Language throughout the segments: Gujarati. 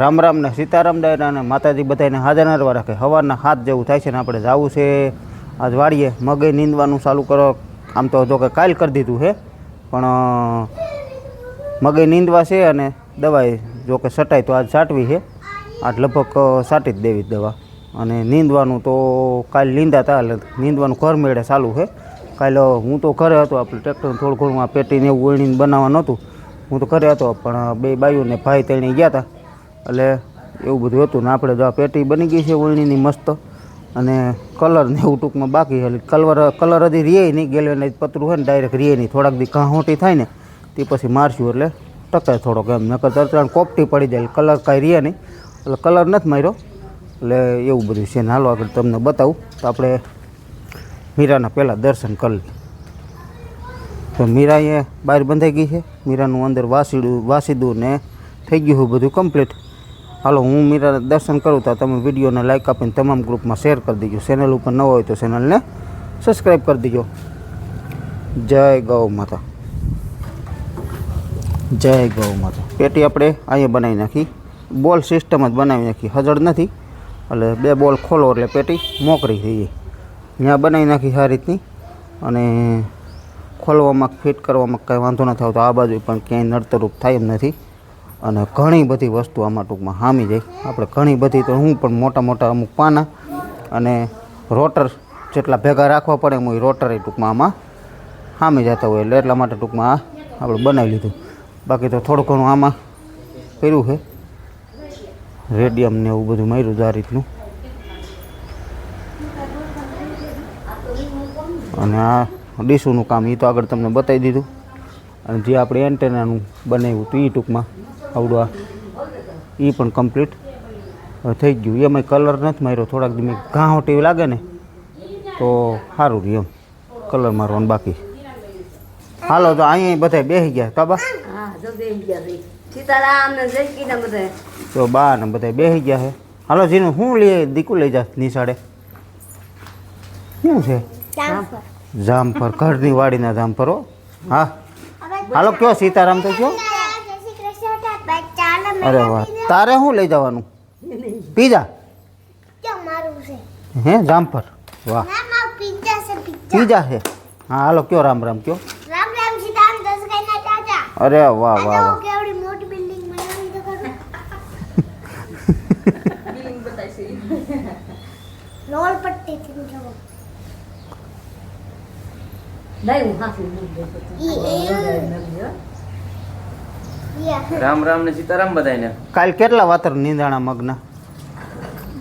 રામ રામ ને સીતારામ ડાયરા અને માતાજી બધાને હાજર હરવા રાખે. સવારના હાથ જેવું થાય છે ને આપણે જવું છે. આજ વાળીએ મગે નીંદવાનું ચાલુ કરો. આમ તો જો કે કાલ કરી દીધું છે. પણ મગે નીંદવા છે અને દવાઈ જો કે સટાય તો આજ સાટવી છે. આજ લગભગ સાટી જ દેવી દવા. અને નીંદવાનું તો કાલ નીંદા હતા, એટલે નીંદવાનું ઘર મેળે ચાલુ છે. કાલે હું તો ઘરે હતો, આપણે ટ્રેક્ટર થોડું ઘણું આ પેટીને એવું વળીને બનાવવાનું હતું હું તો ઘરે હતો, પણ બે બાયુને ભાઈ તેણી ગયા હતા. એટલે એવું બધું હતું ને આપણે જો આ પેટી બની ગઈ છે વળણીની મસ્ત અને કલર ને એવું ટૂંકમાં બાકી એટલે કલર કલર હજી રીએ નહીં ગેલવેનાઇઝ પતરું હોય ને ડાયરેક્ટ રીએ નહીં. થોડાક દી ઘાહોટી થાય ને તે પછી મારશું એટલે ટકે થોડોક એમ. નકર તરત કોપટી પડી જાય કલર કાંઈ રીએ નહીં. એટલે કલર નથી માર્યો. એટલે એવું બધું છે ને. હાલો આગળ તમને બતાવું. તો આપણે મીરાના પહેલાં દર્શન કરી લઈએ. તો મીરા અહીંયા બહાર બંધાઈ ગઈ છે. મીરાનું અંદર વાસીડું, વાસીદું ને થઈ ગયું બધું કમ્પ્લીટ હાલો, હું મીરા દર્શન કરું તો તમે વિડીયોને લાઇક આપીને તમામ ગ્રુપમાં શેર કરી દેજો. ચેનલ ઉપર ન હોય તો ચેનલને સબસ્ક્રાઈબ કરી દેજો. જય ગૌ માતા. જય ગૌ માતા. પેટી આપણે અહીંયા બનાવી નાખી. બોલ સિસ્ટમ જ બનાવી નાખી. હજળ નથી. એટલે બે બોલ ખોલો એટલે પેટી મોકરી થઈ ત્યાં બનાવી નાખી આ રીતની. અને ખોલવામાં ફિટ કરવામાં કાંઈ વાંધો નથી આવતો આ બાજુ પણ ક્યાંય નડતરૂપ થાય એમ નથી. અને ઘણી બધી વસ્તુ આમાં ટૂંકમાં હામી જાય. આપણે ઘણી બધી તો હું પણ મોટા મોટા અમુક પાના અને રોટર જેટલા ભેગા રાખવા પડે રોટર એ ટૂંકમાં આમાં હામી જતા હોય એટલે એટલા માટે ટૂંકમાં આ આપણે બનાવી લીધું. બાકી તો થોડું ઘણું આમાં કર્યું છે. રેડિયમ ને એવું બધું માર્યું આ રીતનું. અને આ ડીશુનું કામ એ તો આગળ તમને બતાવી દીધું. અને જે આપણે એન્ટેનાનું બનાવ્યું હતું એ ટૂંકમાં આવડું આ એ પણ કમ્પ્લીટ થઈ ગયું. એમાં કલર નથી માર્યો. થોડાક દી ઘાંટ એવું લાગે ને તો સારું રહ્યું એમ. કલર મારવાનું બાકી. હાલો તો અહીંયા બધા બેસી ગયા. તબા તો બા ને બધા બેસી ગયા છે. હાલો જીનું શું લઈએ દીકુ લઈ જા નિશાળે શું છે? જામફર ઘરની વાડીના જામફર હો. હા. હાલો કયો સીતારામ તો કયો? અરે વાહ. તારે શું લઈ જવાનું? પીઝા હે જામફર વાહ. પીઝા છે હા હાલો કયો રામ રામ કયો? અરે વાહ વાહ વાહ. નહીં હું હાથી નહીં દેતો રામ રામ ને સીતારામ બધાને કાલ કેટલા વાતર નિંદાણા મગના?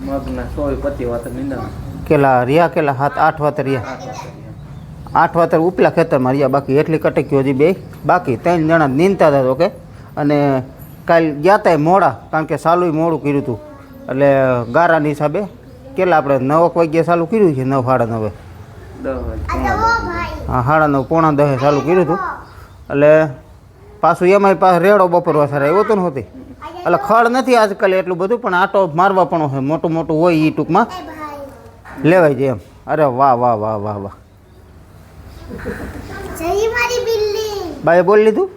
મગના સોય પતિ વાત નિંદાણા. કેલા રહ્યા કેલા હાથ? આઠ વાતર રહ્યા. આઠ વાતર ઉપલા ખેતરમાં રહ્યા બાકી એટલી કટકી હજી બે. બાકી ત્રણ જણા નીંદતા હતા તો કે. અને કાલ ગયા તા મોડા કારણ કે સાલું મોડું કર્યું હતું એટલે ગારાની હિસાબે કેટલા આપણે નવક વાગ્યે ચાલુ કર્યું છે નવ સાડા નવે. હા સાડા નવ પોણા દહે ચાલુ કર્યું હતું એટલે પાછું એમાંય પાસે રેડો બપોર વાસારે આવ્યો તો નહોતી. એટલે ખડ નથી આજકાલ એટલું બધું પણ આટો મારવા પણ હોય મોટું મોટું હોય એ ટૂંકમાં. લેવાય જાય એમ. અરે વાહ વાહ વાહ વાહ વાહ. બાએ બોલી લીધું?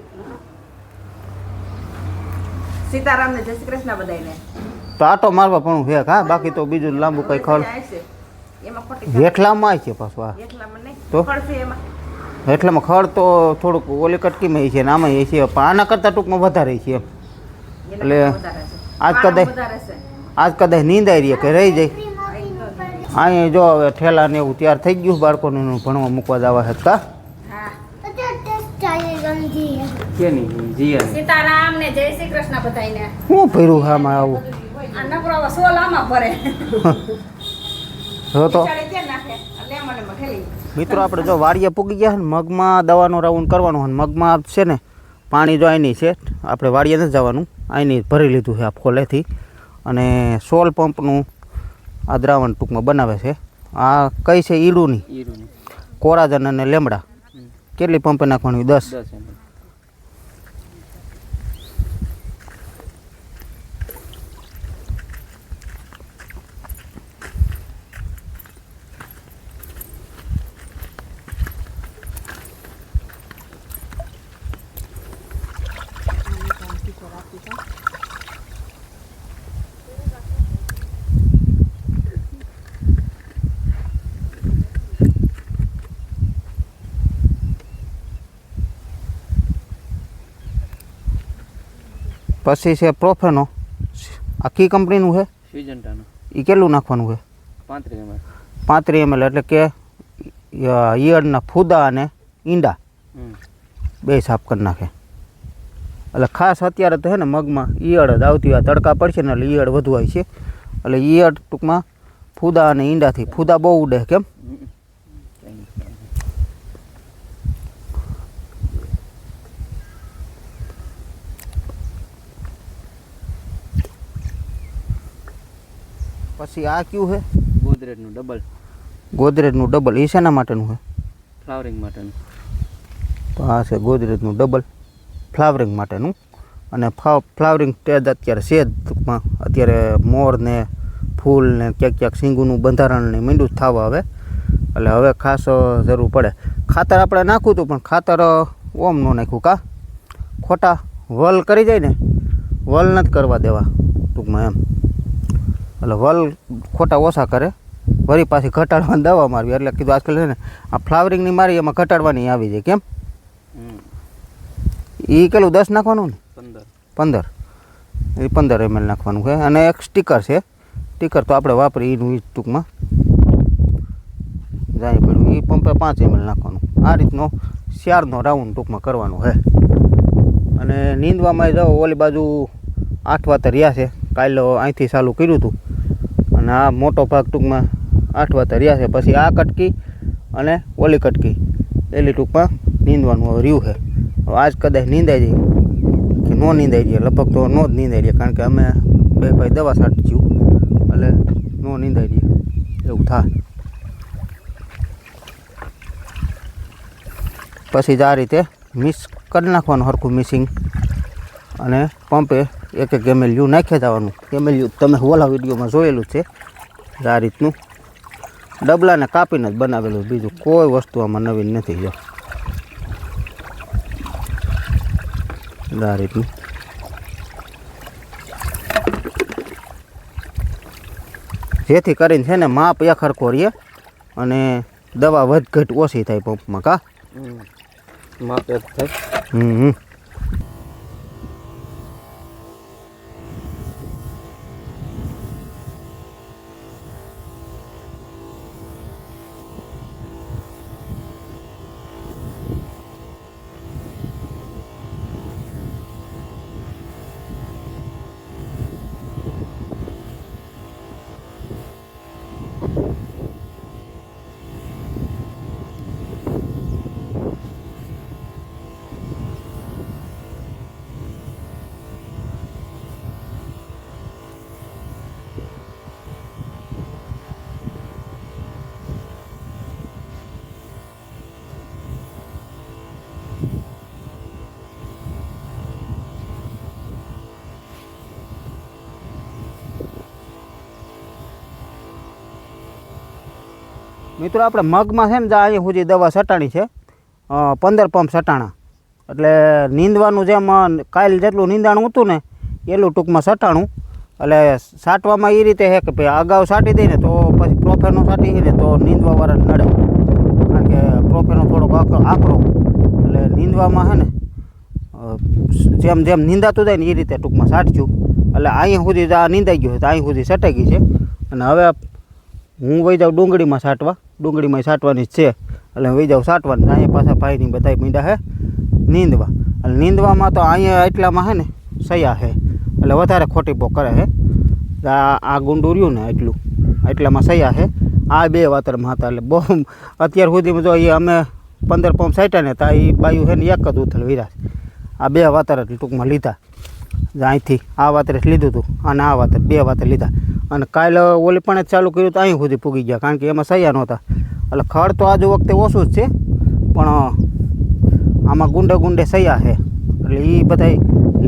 સીતારામ ને જય શ્રી કૃષ્ણ બધાને તો આટો મારવા પણ હે હા બાકી તો બીજું લાંબુ કંઈ ખડ. છે. એમાં ખોટી હેઠલામાં છે પાછું આ. એટલામાં નહીં. તો? ખડશે એમાં. હેઠલામાં ખડ તો થોડુંક ઓલી કટકીમાં છે ને આમાં એ છે. પણ આના કરતાં ટૂંકમાં વધારે છે એમ. એટલે આજ કદાચ વધારે છે. આજ કદાચ નીંદાઈ રહી કે રહી જાય. અહીંયા જો હવે ઠેલા ને એવું તૈયાર થઈ ગયું બાળકોને ભણવા મૂકવા જવા હતા હા. સીતારામ ને જય શ્રી કૃષ્ણ બધાને શું ભર્યું આમાં આવું? આ નકરો સોલ આમાં ભરે. તો મિત્રો આપણે જો વાડીએ પૂગી ગયા ને મગમાં દવાનો રાઉન્ડ કરવાનો અને મગમાં છે ને પાણી જો અહીંની છે આપણે વાડીએ નથી જવાનું અહીંની ભરી લીધું છે આ ફોલેથી. અને સોલ પંપનું આ દ્રાવણ ટૂંકમાં બનાવે છે. આ કઈ છે? ઈડુની. ઈરુની કોરાજન અને લેમડા. કેટલી પંપે નાખવાની? દસ? પછી છે પ્રોફેનો. આ કી કંપનીનું છે? એ કેટલું નાખવાનું છે? પાંત્રીસ એમએલ પાંત્રીસ ml એટલે કે ઈયળના ફૂદા અને ઈંડા. બે સાફ કરી નાખે. એટલે ખાસ અત્યારે તો છે ને મગમાં ઈયળ જ આવતી હોય તડકા પડશે ને એટલે ઈયળ વધુ હોય છે. એટલે ઈયળ ટૂંકમાં ફૂદા અને ઈંડાથી ફૂદા બહુ ઉડે કેમ હમ. કંઈ નહીં. પછી આ કયું છે ગોદરેજનું ડબલ ગોદરેજનું ડબલ એ શેના માટેનું છે ફ્લાવરિંગ માટેનું. તો આ છે ગોદરેજનું ડબલ ફ્લાવરિંગ માટેનું. અને ફ્લાવરિંગ સ્ટેજ અત્યારે છે જ ટૂંકમાં. અત્યારે મોર ને ફૂલ ને ક્યાંક ક્યાંક સિંગુનું બંધારણ ને મીંડું જ થવા આવે. એટલે હવે ખાસ જરૂર પડે. ખાતર આપણે નાખવું હતું પણ ખાતર ઓમ ન નાખ્યું કા? ખોટા. વલ કરી જાય ને? વલ નથી કરવા દેવા ટૂંકમાં એમ. એટલે વલ ખોટા ઓછા કરે. વળી પાછી ઘટાડવાની દવા મારવી. એટલે કીધું આજકાલ છે ને આ ફ્લાવરિંગની મારી એમાં ઘટાડવાની આવી જાય કેમ? એ કેટલું દસ નાખવાનું ને? પંદર. પંદર. એ પંદર એમએલ નાખવાનું છે. અને એક સ્ટીકર છે. સ્ટીકર તો આપણે વાપરી એનું એ ટૂંકમાં. જાય પડ્યું. એ પંપે પાંચ એમએલ નાખવાનું. આ રીતનો શિયાળનો રાઉન્ડ ટૂંકમાં કરવાનો છે. અને નીંદવામાં જાઓ ઓલી બાજુ આઠ વાતર રહ્યા છે. કાલે અહીંથી ચાલુ કર્યું હતું. અને આ મોટો ભાગ ટૂંકમાં આઠ વાતે રહ્યા છે. પછી આ કટકી અને ઓલી કટકી. એલી ટૂંકમાં નીંદવાનું રહ્યું છે. હવે આજ કદાચ નીંદાઈ જાય કે ન નીંદાઈ જાય. લગભગ તો નો જ નીંદાઈ જાય, કારણ કે અમે બે ભાઈ દવા છાંટશું એટલે ન નીંદાઈ જાય. એવું થાય. પછી જ આ રીતે મિક્સ કરી નાખવાનું સરખું મિસિંગ અને પંપે એક એક એમએલયુ નાખ્યા જવાનું. એમએલયુ તમે ઓલા વિડીયોમાં જોયેલું છે આ રીતનું. ડબલાને કાપીને જ બનાવેલું બીજું કોઈ વસ્તુ આમાં નવીન નથી જો. આ રીતનું. જેથી કરીને છે ને માપ એક હરખો અને દવા વધઘટ ઓછી થાય પંપમાં કા? માપ એક થાય. થાય હમ. મિત્રો, આપણે મગમાં છે ને જ્યાં અહીં સુધી દવા સટાણી છે. પંદર પંપ સટાણા. એટલે નીંદવાનું જેમ કાલ જેટલું નીંદાણું હતું ને, એટલું ટૂંકમાં સટાણું. એટલે સાટવામાં એ રીતે છે કે ભાઈ અગાઉ સાટી દઈએ ને તો પછી પ્રોફેનો સાટી દઈએ તો નીંદવાવાળાને નડે. કારણ કે પ્રોફેનો થોડોક આક- આકરો. એટલે નીંદવામાં છે ને જેમ જેમ નીંદાતું જાય ને એ રીતે ટૂંકમાં સાટજું એટલે અહીંયા સુધી આ નીંદાઈ ગયું તો અહીં સુધી સટાઈ ગઈ છે. અને હવે હું વહી જાઉં ડુંગળીમાં સાટવા. ડુંગળીમાં સાટવાની જ છે. એટલે વહી જાઉં સાટવાની. અહીંયા પાછા ભાઈની બધા મીંડા હે, નીંદવા. એટલે નીંદવામાં તો અહીંયા એટલામાં છે ને સયા હે. એટલે વધારે ખોટી પો કરે હે. આ આ ગુંડું રહ્યું ને એટલું. એટલામાં સયા હે. આ બે વાતરમાં હતા એટલે બહુ અત્યાર સુધીમાં જો એ અમે પંદર પંપ સાઈટા ને હતા એ બાયું છે ને એક જ ઉથલ વિરાશ. આ બે વાતર ટૂંકમાં લીધા. અહીંથી આ વાતરે લીધું હતું અને આ વાતર બે વાતર લીધા. અને કાલે ઓલી પણ ચાલુ કર્યું તો અહીં સુધી પૂગી ગયા, કારણ કે એમાં સૈયા નહોતા. એટલે ખડ તો આજુ વખતે ઓછું જ છે, પણ આમાં ગુંડે ગુંડે સૈયા છે. એટલે એ બધા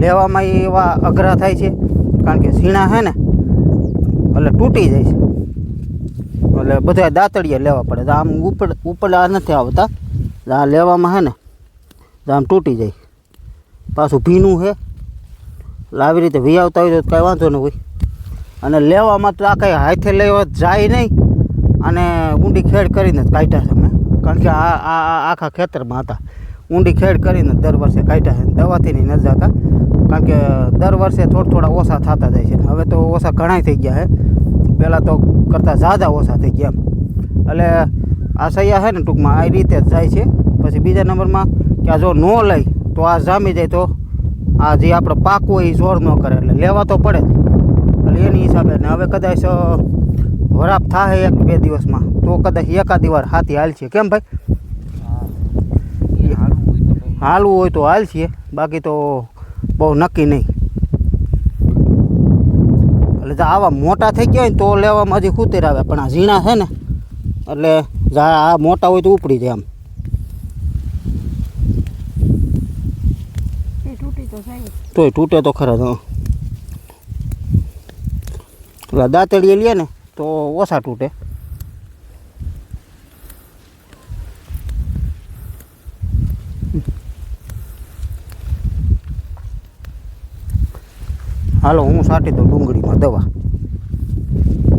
લેવામાં એવા અઘરા થાય છે, કારણ કે ઝીણા છે ને, એટલે તૂટી જાય છે. એટલે બધા દાંતળિયા લેવા પડે આમ ઉપર ઉપર આ નથી આવતા આ લેવામાં છે ને આમ તૂટી જાય. પાછું ભીનું છે. એટલે આવી રીતે વી આવતા હોય તો કાંઈ વાંધો ન હોય. અને લેવામાં તો આ કંઈ હાથે લેવા જાય નહીં અને ઊંડી ખેડ કરીને જ કાઢ્યા છે મેં. કારણ કે આ આ આખા ખેતરમાં હતા. ઊંડી ખેડ કરીને દર વર્ષે કાઢ્યા છે દવાથી નહીં નથી જતા. કારણ કે દર વર્ષે થોડા થોડા ઓછા થતા જાય છે હવે તો ઓછા ઘણાય થઈ ગયા છે. પહેલાં તો કરતાં ઝાઝા ઓછા થઈ ગયા એટલે આ સૈયા છે ને ટૂંકમાં આ રીતે જ જાય છે. પછી બીજા નંબરમાં કે આ જો ન લઈ તો આ જામી જાય તો આ જે આપણે પાક હોય એ જોર ન કરે. એટલે લેવા તો પડે જ. એની હિસાબે. ને હવે કદાચ વરાપ થાય એક બે દિવસમાં. તો કદાચ એકાદ વાર હાથી હાલ છે. કેમ ભાઈ? એ હાલવું હોય તો બહુ. હાલવું હોય તો હાલ છે. બાકી તો બહુ નક્કી નહીં. એટલે જો આવા મોટા થઈ ગયા હોય ને તો લેવામાં હજી ખૂતેર આવે. પણ આ ઝીણા છે ને એટલે જા આ મોટા હોય તો ઉપડી જાય આમ. તો તોય તૂટે તો ખરા જ હં. એટલે દાંતળીએ લે ને તો ઓછા તૂટે. હાલો હું સાટી દઉં ડુંગળીમાં દવા.